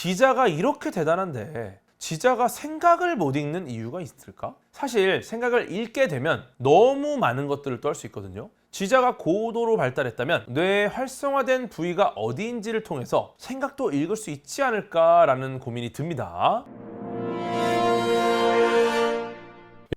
지자가 이렇게 대단한데 지자가 생각을 못 읽는 이유가 있을까? 사실 생각을 읽게 되면 너무 많은 것들을 또 할 수 있거든요. 지자가 고도로 발달했다면 뇌의 활성화된 부위가 어디인지를 통해서 생각도 읽을 수 있지 않을까라는 고민이 듭니다.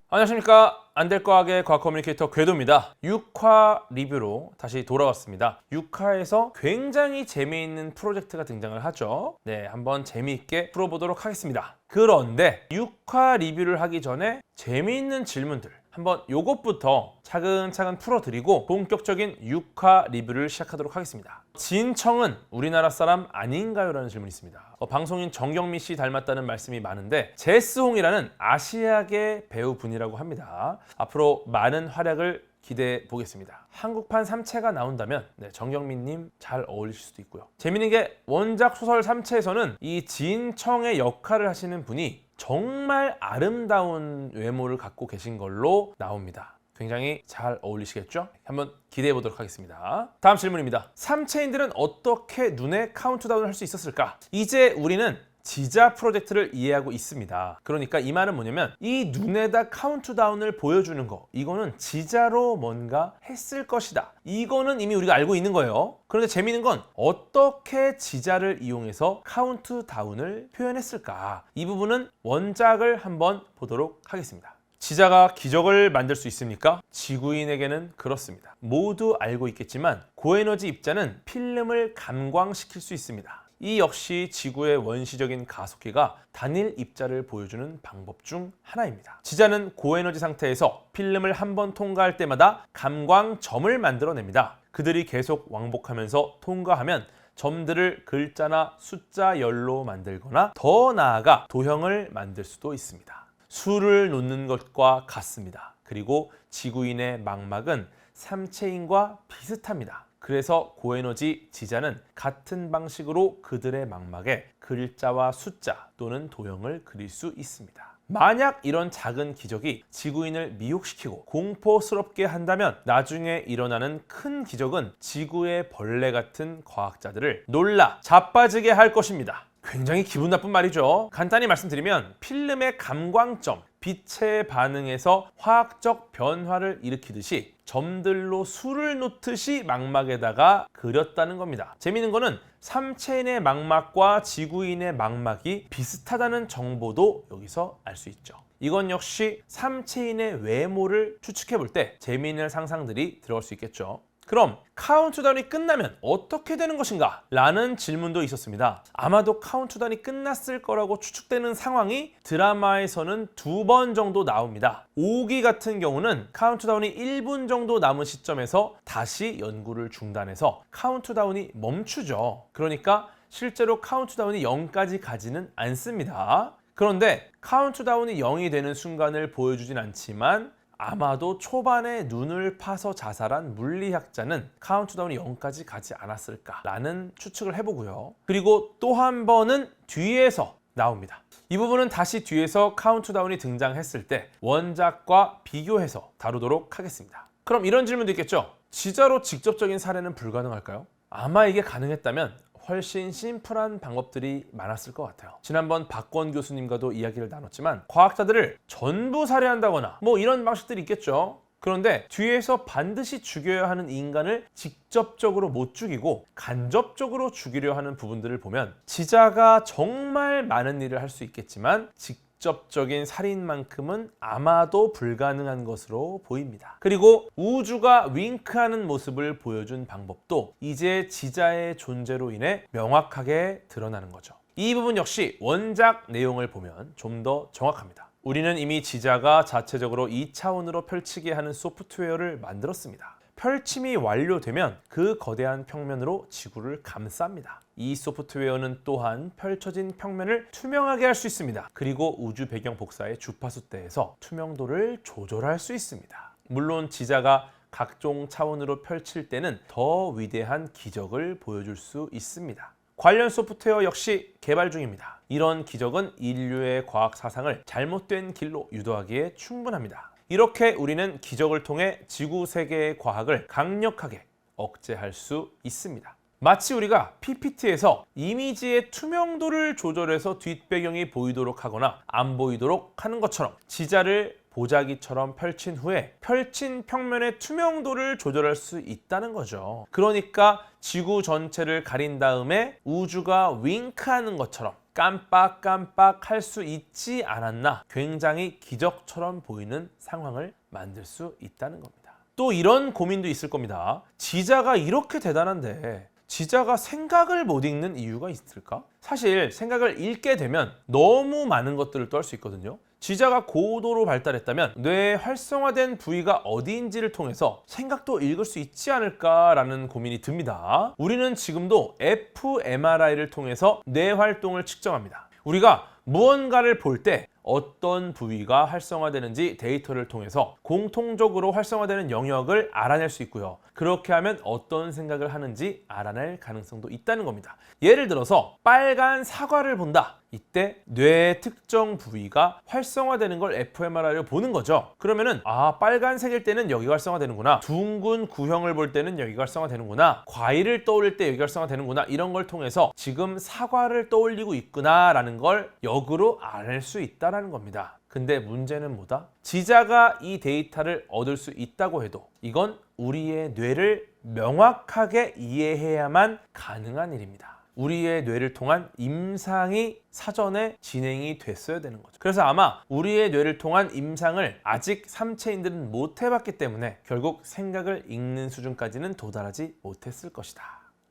안녕하십니까 안될과학의 과학 커뮤니케이터 궤도입니다. 6화 리뷰로 다시 돌아왔습니다. 6화에서 굉장히 재미있는 프로젝트가 등장을 하죠. 네 한번 재미있게 풀어보도록 하겠습니다. 그런데 6화 리뷰를 하기 전에 재미있는 질문들 한번 요것부터 차근차근 풀어드리고 본격적인 6화 리뷰를 시작하도록 하겠습니다. 진청은 우리나라 사람 아닌가요? 라는 질문이 있습니다. 어, 방송인 정경미 씨 닮았다는 말씀이 많은데 제스홍이라는 아시아계 배우분이라고 합니다. 앞으로 많은 활약을 기대해 보겠습니다. 한국판 3채가 나온다면 네, 정경민님 잘 어울리실 수도 있고요. 재밌는 게 원작 소설 3채에서는 이 진청의 역할을 하시는 분이 정말 아름다운 외모를 갖고 계신 걸로 나옵니다. 굉장히 잘 어울리시겠죠? 한번 기대해 보도록 하겠습니다. 다음 질문입니다. 3체인들은 어떻게 눈에 카운트다운을 할 수 있었을까? 이제 우리는 지자 프로젝트를 이해하고 있습니다. 그러니까 이 말은 뭐냐면 이 눈에다 카운트다운을 보여주는 거 이거는 지자로 뭔가 했을 것이다. 이거는 이미 우리가 알고 있는 거예요. 그런데 재미있는 건 어떻게 지자를 이용해서 카운트다운을 표현했을까? 이 부분은 원작을 한번 보도록 하겠습니다. 지자가 기적을 만들 수 있습니까? 지구인에게는 그렇습니다. 모두 알고 있겠지만 고에너지 입자는 필름을 감광시킬 수 있습니다. 이 역시 지구의 원시적인 가속기가 단일 입자를 보여주는 방법 중 하나입니다. 지자는 고에너지 상태에서 필름을 한 번 통과할 때마다 감광점을 만들어냅니다. 그들이 계속 왕복하면서 통과하면 점들을 글자나 숫자 열로 만들거나 더 나아가 도형을 만들 수도 있습니다. 수를 놓는 것과 같습니다. 그리고 지구인의 망막은 삼체인과 비슷합니다. 그래서 고에너지 지자는 같은 방식으로 그들의 망막에 글자와 숫자 또는 도형을 그릴 수 있습니다. 만약 이런 작은 기적이 지구인을 미혹시키고 공포스럽게 한다면 나중에 일어나는 큰 기적은 지구의 벌레 같은 과학자들을 놀라 자빠지게 할 것입니다. 굉장히 기분 나쁜 말이죠. 간단히 말씀드리면 필름의 감광점, 빛에 반응해서 화학적 변화를 일으키듯이 점들로 수를 놓듯이 망막에다가 그렸다는 겁니다. 재미있는 거는 삼체인의 망막과 지구인의 망막이 비슷하다는 정보도 여기서 알 수 있죠. 이건 역시 삼체인의 외모를 추측해 볼 때 재미있는 상상들이 들어갈 수 있겠죠. 그럼 카운트다운이 끝나면 어떻게 되는 것인가? 라는 질문도 있었습니다. 아마도 카운트다운이 끝났을 거라고 추측되는 상황이 드라마에서는 두 번 정도 나옵니다. 5기 같은 경우는 카운트다운이 1분 정도 남은 시점에서 다시 연구를 중단해서 카운트다운이 멈추죠. 그러니까 실제로 카운트다운이 0까지 가지는 않습니다. 그런데 카운트다운이 0이 되는 순간을 보여주진 않지만 아마도 초반에 눈을 파서 자살한 물리학자는 카운트다운이 0까지 가지 않았을까라는 추측을 해보고요. 그리고 또 한 번은 뒤에서 나옵니다. 이 부분은 다시 뒤에서 카운트다운이 등장했을 때 원작과 비교해서 다루도록 하겠습니다. 그럼 이런 질문도 있겠죠. 지자로 직접적인 사례는 불가능할까요? 아마 이게 가능했다면 훨씬 심플한 방법들이 많았을 것 같아요. 지난번 박권 교수님과도 이야기를 나눴지만 과학자들을 전부 살해한다거나 뭐 이런 방식들이 있겠죠. 그런데 뒤에서 반드시 죽여야 하는 인간을 직접적으로 못 죽이고 간접적으로 죽이려 하는 부분들을 보면 지자가 정말 많은 일을 할 수 있겠지만 직 접적인 살인만큼은 아마도 불가능한 것으로 보입니다. 그리고 우주가 윙크하는 모습을 보여준 방법도 이제 지자의 존재로 인해 명확하게 드러나는 거죠. 이 부분 역시 원작 내용을 보면 좀 더 정확합니다. 우리는 이미 지자가 자체적으로 2차원으로 펼치게 하는 소프트웨어를 만들었습니다. 펼침이 완료되면 그 거대한 평면으로 지구를 감쌉니다. 이 소프트웨어는 또한 펼쳐진 평면을 투명하게 할 수 있습니다. 그리고 우주 배경 복사의 주파수 대에서 투명도를 조절할 수 있습니다. 물론 지자가 각종 차원으로 펼칠 때는 더 위대한 기적을 보여줄 수 있습니다. 관련 소프트웨어 역시 개발 중입니다. 이런 기적은 인류의 과학 사상을 잘못된 길로 유도하기에 충분합니다. 이렇게 우리는 기적을 통해 지구 세계의 과학을 강력하게 억제할 수 있습니다. 마치 우리가 PPT에서 이미지의 투명도를 조절해서 뒷배경이 보이도록 하거나 안 보이도록 하는 것처럼 지자를 보자기처럼 펼친 후에 펼친 평면의 투명도를 조절할 수 있다는 거죠. 그러니까 지구 전체를 가린 다음에 우주가 윙크하는 것처럼 깜빡깜빡 할 수 있지 않았나 굉장히 기적처럼 보이는 상황을 만들 수 있다는 겁니다. 또 이런 고민도 있을 겁니다. 지자가 이렇게 대단한데 지자가 생각을 못 읽는 이유가 있을까? 사실 생각을 읽게 되면 너무 많은 것들을 또 할 수 있거든요. 지자가 고도로 발달했다면 뇌의 활성화된 부위가 어디인지를 통해서 생각도 읽을 수 있지 않을까라는 고민이 듭니다. 우리는 지금도 fMRI를 통해서 뇌 활동을 측정합니다. 우리가 무언가를 볼 때 어떤 부위가 활성화되는지 데이터를 통해서 공통적으로 활성화되는 영역을 알아낼 수 있고요. 그렇게 하면 어떤 생각을 하는지 알아낼 가능성도 있다는 겁니다. 예를 들어서 빨간 사과를 본다. 이때 뇌의 특정 부위가 활성화되는 걸 fMRI로 보는 거죠. 그러면은 아 빨간색일 때는 여기가 활성화되는구나. 둥근 구형을 볼 때는 여기가 활성화되는구나. 과일을 떠올릴 때 여기가 활성화되는구나. 이런 걸 통해서 지금 사과를 떠올리고 있구나라는 걸 역으로 알아낼 수 있다라는 겁니다. 근데 문제는 뭐다? 지자가 이 데이터를 얻을 수 있다고 해도 이건 우리의 뇌를 명확하게 이해해야만 가능한 일입니다. 우리의 뇌를 통한 임상이 사전에 진행이 됐어야 되는 거죠. 그래서 아마 우리의 뇌를 통한 임상을 아직 삼체인들은 못 해봤기 때문에 결국 생각을 읽는 수준까지는 도달하지 못했을 것이다.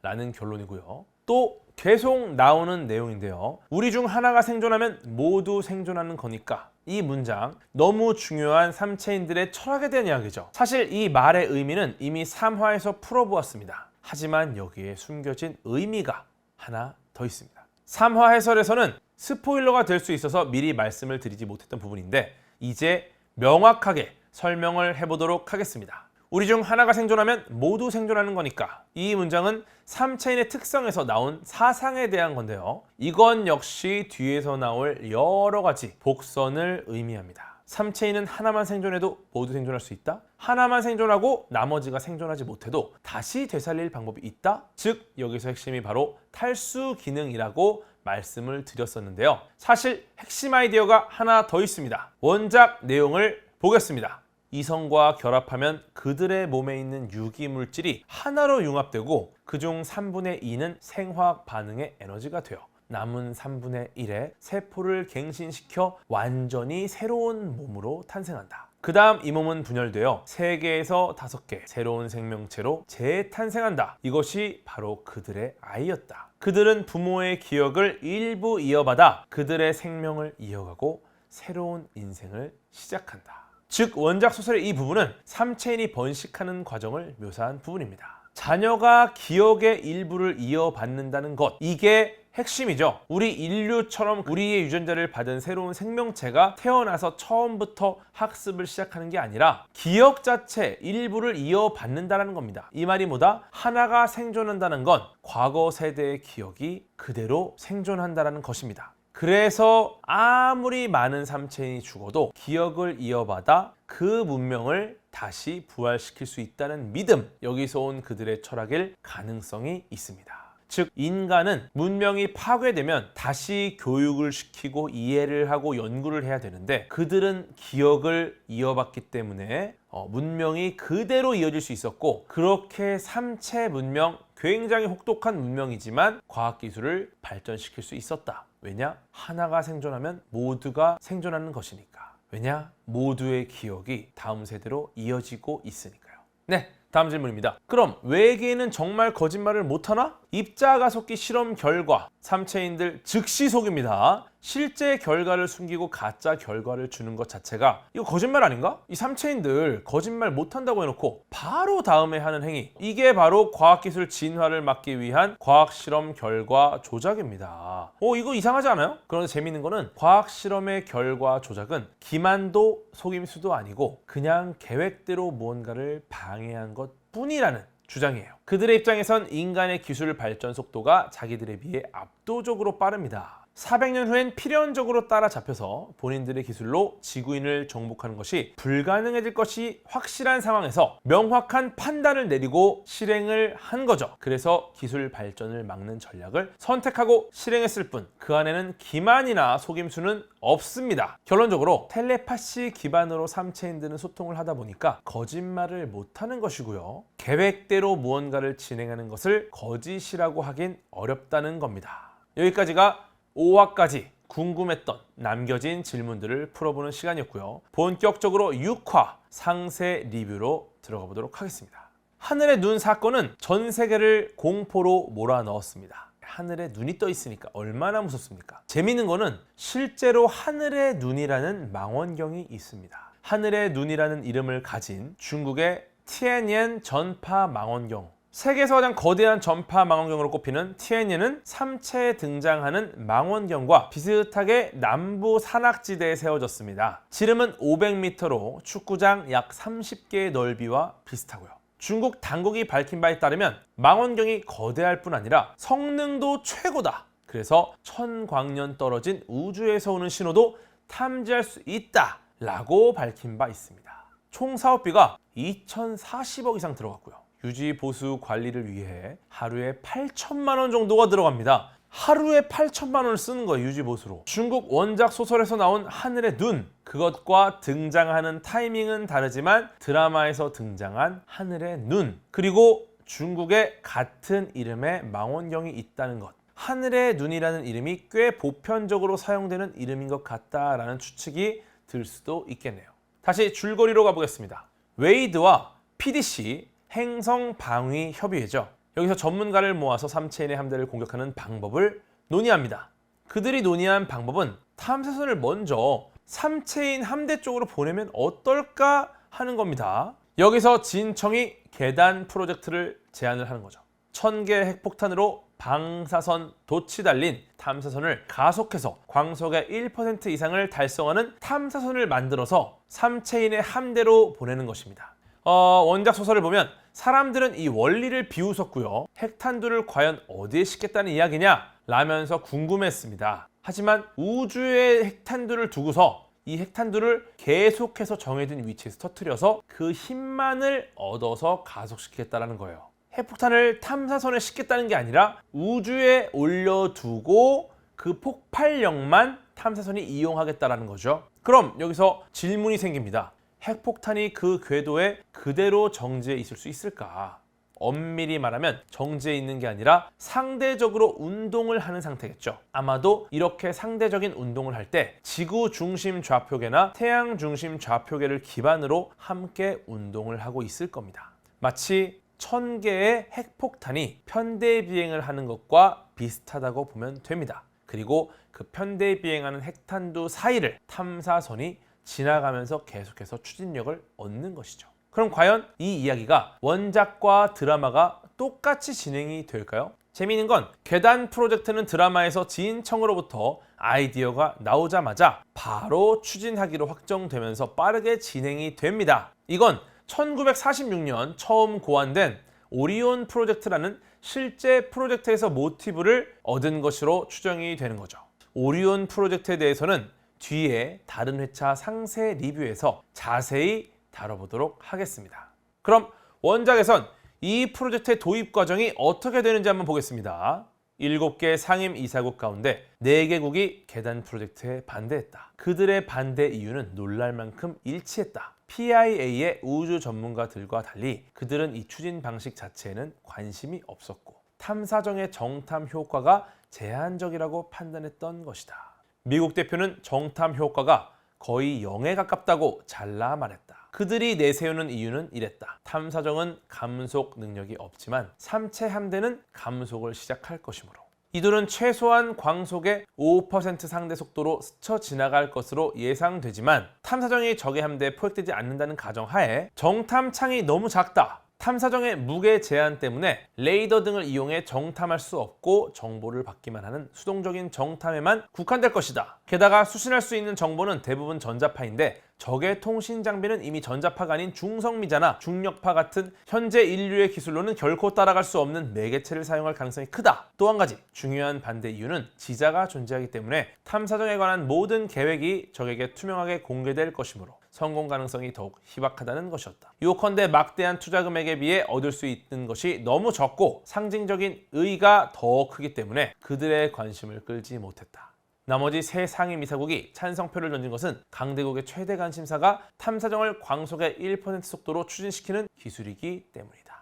라는 결론이고요. 또 계속 나오는 내용인데요. 우리 중 하나가 생존하면 모두 생존하는 거니까 이 문장 너무 중요한 삼체인들의 철학에 대한 이야기죠. 사실 이 말의 의미는 이미 3화에서 풀어보았습니다. 하지만 여기에 숨겨진 의미가 하나 더 있습니다. 3화 해설에서는 스포일러가 될 수 있어서 미리 말씀을 드리지 못했던 부분인데 이제 명확하게 설명을 해보도록 하겠습니다. 우리 중 하나가 생존하면 모두 생존하는 거니까 이 문장은 삼체인의 특성에서 나온 사상에 대한 건데요. 이건 역시 뒤에서 나올 여러 가지 복선을 의미합니다. 삼체인은 하나만 생존해도 모두 생존할 수 있다? 하나만 생존하고 나머지가 생존하지 못해도 다시 되살릴 방법이 있다? 즉 여기서 핵심이 바로 탈수 기능이라고 말씀을 드렸었는데요. 사실 핵심 아이디어가 하나 더 있습니다. 원작 내용을 보겠습니다. 이성과 결합하면 그들의 몸에 있는 유기 물질이 하나로 융합되고 그중 3분의 2는 생화학 반응의 에너지가 돼요. 남은 3분의 1에 세포를 갱신시켜 완전히 새로운 몸으로 탄생한다. 그 다음 이 몸은 분열되어 3개에서 5개 새로운 생명체로 재탄생한다. 이것이 바로 그들의 아이였다. 그들은 부모의 기억을 일부 이어받아 그들의 생명을 이어가고 새로운 인생을 시작한다. 즉 원작 소설의 이 부분은 삼체인이 번식하는 과정을 묘사한 부분입니다. 자녀가 기억의 일부를 이어받는다는 것 이게 핵심이죠. 우리 인류처럼 우리의 유전자를 받은 새로운 생명체가 태어나서 처음부터 학습을 시작하는 게 아니라 기억 자체 일부를 이어받는다는 겁니다. 이 말이 뭐다? 하나가 생존한다는 건 과거 세대의 기억이 그대로 생존한다는 것입니다. 그래서 아무리 많은 삼체인이 죽어도 기억을 이어받아 그 문명을 다시 부활시킬 수 있다는 믿음, 여기서 온 그들의 철학일 가능성이 있습니다. 즉, 인간은 문명이 파괴되면 다시 교육을 시키고 이해를 하고 연구를 해야 되는데 그들은 기억을 이어받기 때문에 어, 문명이 그대로 이어질 수 있었고 그렇게 삼체 문명 굉장히 혹독한 문명이지만 과학기술을 발전시킬 수 있었다. 왜냐? 하나가 생존하면 모두가 생존하는 것이니까. 왜냐? 모두의 기억이 다음 세대로 이어지고 있으니까요. 네. 다음 질문입니다. 그럼 외계인은 정말 거짓말을 못하나? 입자가속기 실험 결과 삼체인들 즉시 속입니다. 실제 결과를 숨기고 가짜 결과를 주는 것 자체가 이거 거짓말 아닌가? 이 삼체인들 거짓말 못한다고 해놓고 바로 다음에 하는 행위 이게 바로 과학기술 진화를 막기 위한 과학실험 결과 조작입니다. 어 이거 이상하지 않아요? 그런데 재밌는 거는 과학실험의 결과 조작은 기만도 속임수도 아니고 그냥 계획대로 무언가를 방해한 것 뿐이라는 주장이에요. 그들의 입장에선 인간의 기술 발전 속도가 자기들에 비해 압도적으로 빠릅니다. 400년 후엔 필연적으로 따라잡혀서 본인들의 기술로 지구인을 정복하는 것이 불가능해질 것이 확실한 상황에서 명확한 판단을 내리고 실행을 한 거죠. 그래서 기술 발전을 막는 전략을 선택하고 실행했을 뿐 그 안에는 기만이나 속임수는 없습니다. 결론적으로 텔레파시 기반으로 삼체인들은 소통을 하다 보니까 거짓말을 못하는 것이고요. 계획대로 무언가를 진행하는 것을 거짓이라고 하긴 어렵다는 겁니다. 여기까지가 5화까지 궁금했던 남겨진 질문들을 풀어보는 시간이었고요. 본격적으로 6화 상세 리뷰로 들어가 보도록 하겠습니다. 하늘의 눈 사건은 전 세계를 공포로 몰아넣었습니다. 하늘에 눈이 떠 있으니까 얼마나 무섭습니까? 재미있는 거는 실제로 하늘의 눈이라는 망원경이 있습니다. 하늘의 눈이라는 이름을 가진 중국의 티엔옌 전파 망원경 세계에서 가장 거대한 전파 망원경으로 꼽히는 티엔옌은 삼체에 등장하는 망원경과 비슷하게 남부 산악지대에 세워졌습니다. 지름은 500m로 축구장 약 30개의 넓이와 비슷하고요. 중국 당국이 밝힌 바에 따르면 망원경이 거대할 뿐 아니라 성능도 최고다. 그래서 천광년 떨어진 우주에서 오는 신호도 탐지할 수 있다 라고 밝힌 바 있습니다. 총 사업비가 2,040억 이상 들어갔고요. 유지 보수 관리를 위해 하루에 8천만 원 정도가 들어갑니다. 하루에 8천만 원을 쓰는 거예요 유지 보수로. 중국 원작 소설에서 나온 하늘의 눈 그것과 등장하는 타이밍은 다르지만 드라마에서 등장한 하늘의 눈 그리고 중국에 같은 이름의 망원경이 있다는 것. 하늘의 눈이라는 이름이 꽤 보편적으로 사용되는 이름인 것 같다라는 추측이 들 수도 있겠네요. 다시 줄거리로 가보겠습니다. 웨이드와 PDC 행성 방위 협의회죠. 여기서 전문가를 모아서 삼체인의 함대를 공격하는 방법을 논의합니다. 그들이 논의한 방법은 탐사선을 먼저 삼체인 함대 쪽으로 보내면 어떨까 하는 겁니다. 여기서 진청이 계단 프로젝트를 제안을 하는 거죠. 천 개의 핵폭탄으로 방사선 돛이 달린 탐사선을 가속해서 광속의 1% 이상을 달성하는 탐사선을 만들어서 삼체인의 함대로 보내는 것입니다. 어, 원작 소설을 보면 사람들은 이 원리를 비웃었고요. 핵탄두를 과연 어디에 싣겠다는 이야기냐? 라면서 궁금했습니다. 하지만 우주에 핵탄두를 두고서 이 핵탄두를 계속해서 정해진 위치에서 터뜨려서 그 힘만을 얻어서 가속시키겠다는 거예요. 핵폭탄을 탐사선에 싣겠다는 게 아니라 우주에 올려두고 그 폭발력만 탐사선이 이용하겠다라는 거죠. 그럼 여기서 질문이 생깁니다. 핵폭탄이 그 궤도에 그대로 정지해 있을 수 있을까? 엄밀히 말하면 정지해 있는 게 아니라 상대적으로 운동을 하는 상태겠죠. 아마도 이렇게 상대적인 운동을 할 때 지구 중심 좌표계나 태양 중심 좌표계를 기반으로 함께 운동을 하고 있을 겁니다. 마치 천 개의 핵폭탄이 편대 비행을 하는 것과 비슷하다고 보면 됩니다. 그리고 그 편대 비행하는 핵탄두 사이를 탐사선이 지나가면서 계속해서 추진력을 얻는 것이죠. 그럼 과연 이 이야기가 원작과 드라마가 똑같이 진행이 될까요? 재미있는 건 계단 프로젝트는 드라마에서 지인청으로부터 아이디어가 나오자마자 바로 추진하기로 확정되면서 빠르게 진행이 됩니다. 이건 1946년 처음 고안된 오리온 프로젝트라는 실제 프로젝트에서 모티브를 얻은 것으로 추정이 되는 거죠. 오리온 프로젝트에 대해서는 뒤에 다른 회차 상세 리뷰에서 자세히 다뤄보도록 하겠습니다. 그럼 원작에선 이 프로젝트의 도입 과정이 어떻게 되는지 한번 보겠습니다. 7개 상임 이사국 가운데 4개국이 계단 프로젝트에 반대했다. 그들의 반대 이유는 놀랄 만큼 일치했다. PIA의 우주 전문가들과 달리 그들은 이 추진 방식 자체에는 관심이 없었고 탐사정의 정탐 효과가 제한적이라고 판단했던 것이다. 미국 대표는 정탐 효과가 거의 0에 가깝다고 잘라 말했다. 그들이 내세우는 이유는 이랬다. 탐사정은 감속 능력이 없지만 삼체 함대는 감속을 시작할 것이므로. 이들은 최소한 광속의 5% 상대 속도로 스쳐 지나갈 것으로 예상되지만 탐사정이 적의 함대에 포획되지 않는다는 가정하에 정탐창이 너무 작다. 탐사정의 무게 제한 때문에 레이더 등을 이용해 정탐할 수 없고 정보를 받기만 하는 수동적인 정탐에만 국한될 것이다. 게다가 수신할 수 있는 정보는 대부분 전자파인데 적의 통신 장비는 이미 전자파가 아닌 중성미자나 중력파 같은 현재 인류의 기술로는 결코 따라갈 수 없는 매개체를 사용할 가능성이 크다. 또 한 가지 중요한 반대 이유는 지자가 존재하기 때문에 탐사정에 관한 모든 계획이 적에게 투명하게 공개될 것이므로 성공 가능성이 더욱 희박하다는 것이었다. 요컨대 막대한 투자 금액에 비해 얻을 수 있는 것이 너무 적고 상징적인 의의가 더 크기 때문에 그들의 관심을 끌지 못했다. 나머지 세 상위 미사국이 찬성표를 던진 것은 강대국의 최대 관심사가 탐사정을 광속의 1% 속도로 추진시키는 기술이기 때문이다.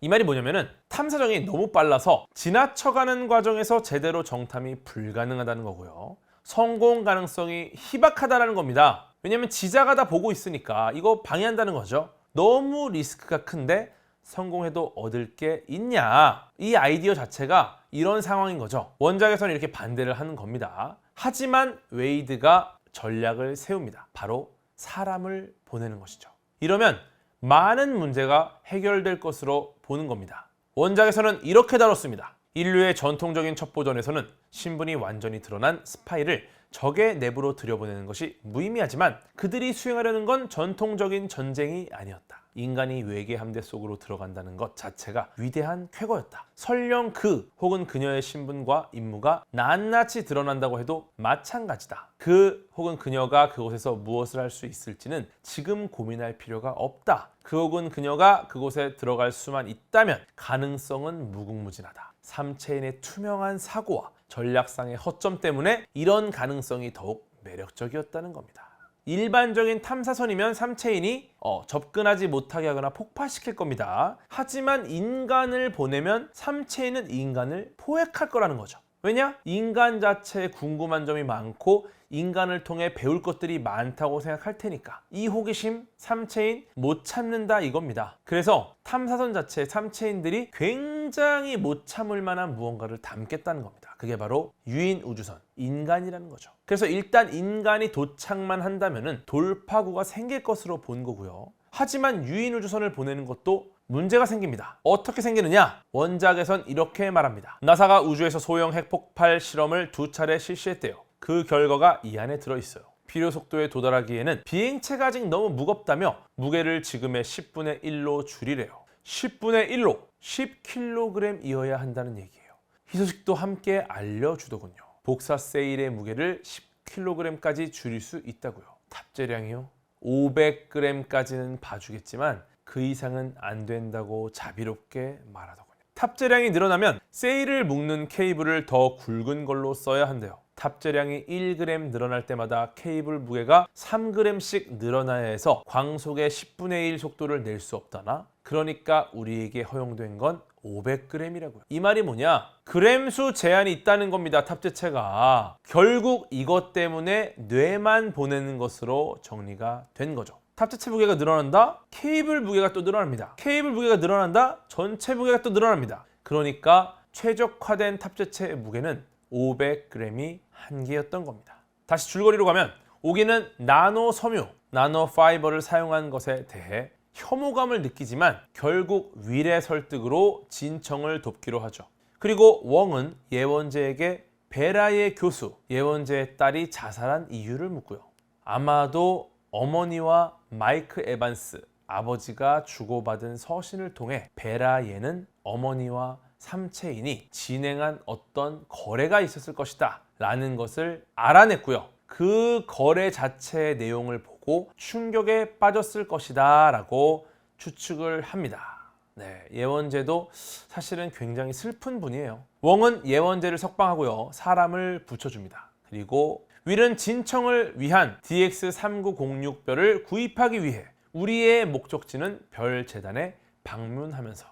이 말이 뭐냐면은 탐사정이 너무 빨라서 지나쳐가는 과정에서 제대로 정탐이 불가능하다는 거고요. 성공 가능성이 희박하다는 겁니다. 왜냐면 지자가 다 보고 있으니까 이거 방해한다는 거죠. 너무 리스크가 큰데 성공해도 얻을 게 있냐? 이 아이디어 자체가 이런 상황인 거죠. 원작에서는 이렇게 반대를 하는 겁니다. 하지만 웨이드가 전략을 세웁니다. 바로 사람을 보내는 것이죠. 이러면 많은 문제가 해결될 것으로 보는 겁니다. 원작에서는 이렇게 다뤘습니다. 인류의 전통적인 첩보전에서는 신분이 완전히 드러난 스파이를 적의 내부로 들여보내는 것이 무의미하지만 그들이 수행하려는 건 전통적인 전쟁이 아니었다. 인간이 외계 함대 속으로 들어간다는 것 자체가 위대한 쾌거였다. 설령 그 혹은 그녀의 신분과 임무가 낱낱이 드러난다고 해도 마찬가지다. 그 혹은 그녀가 그곳에서 무엇을 할 수 있을지는 지금 고민할 필요가 없다. 그 혹은 그녀가 그곳에 들어갈 수만 있다면 가능성은 무궁무진하다. 삼체인의 투명한 사고와 전략상의 허점 때문에 이런 가능성이 더욱 매력적이었다는 겁니다. 일반적인 탐사선이면 삼체인이 어, 접근하지 못하게 하거나 폭파시킬 겁니다. 하지만 인간을 보내면 삼체인은 인간을 포획할 거라는 거죠. 왜냐? 인간 자체에 궁금한 점이 많고 인간을 통해 배울 것들이 많다고 생각할 테니까 이 호기심 삼체인 못 참는다 이겁니다. 그래서 탐사선 자체 삼체인들이 굉장히 못 참을 만한 무언가를 담겠다는 겁니다. 그게 바로 유인 우주선 인간이라는 거죠. 그래서 일단 인간이 도착만 한다면은 돌파구가 생길 것으로 본 거고요. 하지만 유인 우주선을 보내는 것도 문제가 생깁니다. 어떻게 생기느냐? 원작에선 이렇게 말합니다. 나사가 우주에서 소형 핵폭발 실험을 두 차례 실시했대요. 그 결과가 이 안에 들어 있어요. 필요 속도에 도달하기에는 비행체가 아직 너무 무겁다며 무게를 지금의 10분의 1로 줄이래요. 10분의 1로 10kg이어야 한다는 얘기예요. 이 소식도 함께 알려주더군요. 복사 세일의 무게를 10kg까지 줄일 수 있다고요. 탑재량이요? 500g까지는 봐주겠지만 그 이상은 안 된다고 자비롭게 말하더군요. 탑재량이 늘어나면 세일을 묶는 케이블을 더 굵은 걸로 써야 한대요. 탑재량이 1g 늘어날 때마다 케이블 무게가 3g씩 늘어나야 해서 광속의 10분의 1 속도를 낼 수 없다나? 그러니까 우리에게 허용된 건 500g이라고요. 이 말이 뭐냐? 그램 수 제한이 있다는 겁니다. 탑재체가. 결국 이것 때문에 뇌만 보내는 것으로 정리가 된 거죠. 탑재체 무게가 늘어난다? 케이블 무게가 또 늘어납니다. 케이블 무게가 늘어난다? 전체 무게가 또 늘어납니다. 그러니까 최적화된 탑재체의 무게는 500g이 한계였던 겁니다. 다시 줄거리로 가면 오기는 나노 섬유, 나노 파이버를 사용한 것에 대해 혐오감을 느끼지만 결국 위례 설득으로 진청을 돕기로 하죠. 그리고 웡은 예원재에게 베라의 교수, 예원재의 딸이 자살한 이유를 묻고요. 아마도 어머니와 마이크 에반스, 아버지가 주고받은 서신을 통해 베라예는 어머니와 삼체인이 진행한 어떤 거래가 있었을 것이다 라는 것을 알아냈고요. 그 거래 자체의 내용을 보고 충격에 빠졌을 것이다 라고 추측을 합니다. 네, 예원재도 사실은 굉장히 슬픈 분이에요. 웡은 예원재를 석방하고요. 사람을 붙여줍니다. 그리고 윌은 진청을 위한 DX3906별을 구입하기 위해 우리의 목적지는 별 재단에 방문하면서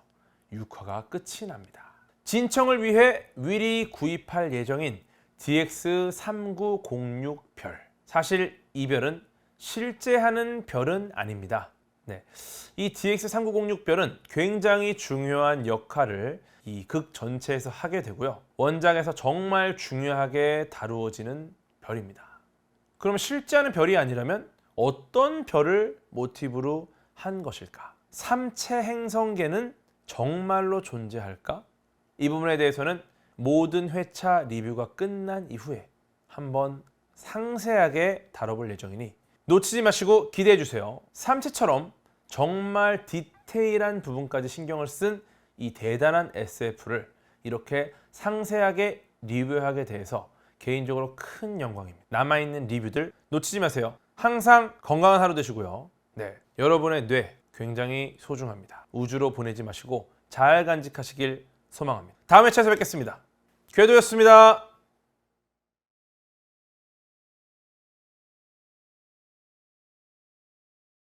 6화가 끝이 납니다. 진청을 위해 윌이 구입할 예정인 DX3906별. 사실 이 별은 실제 하는 별은 아닙니다. 네. 이 DX3906별은 굉장히 중요한 역할을 이 극 전체에서 하게 되고요. 원작에서 정말 중요하게 다루어지는 별입니다. 그럼 실제 하는 별이 아니라면 어떤 별을 모티브로 한 것일까? 삼체 행성계는 정말로 존재할까? 이 부분에 대해서는 모든 회차 리뷰가 끝난 이후에 한번 상세하게 다뤄볼 예정이니 놓치지 마시고 기대해 주세요. 삼체처럼 정말 디테일한 부분까지 신경을 쓴 이 대단한 SF를 이렇게 상세하게 리뷰하게 돼서 개인적으로 큰 영광입니다. 남아있는 리뷰들 놓치지 마세요. 항상 건강한 하루 되시고요. 네, 여러분의 뇌 굉장히 소중합니다. 우주로 보내지 마시고 잘 간직하시길 소망합니다. 다음 회차에서 뵙겠습니다. 궤도였습니다.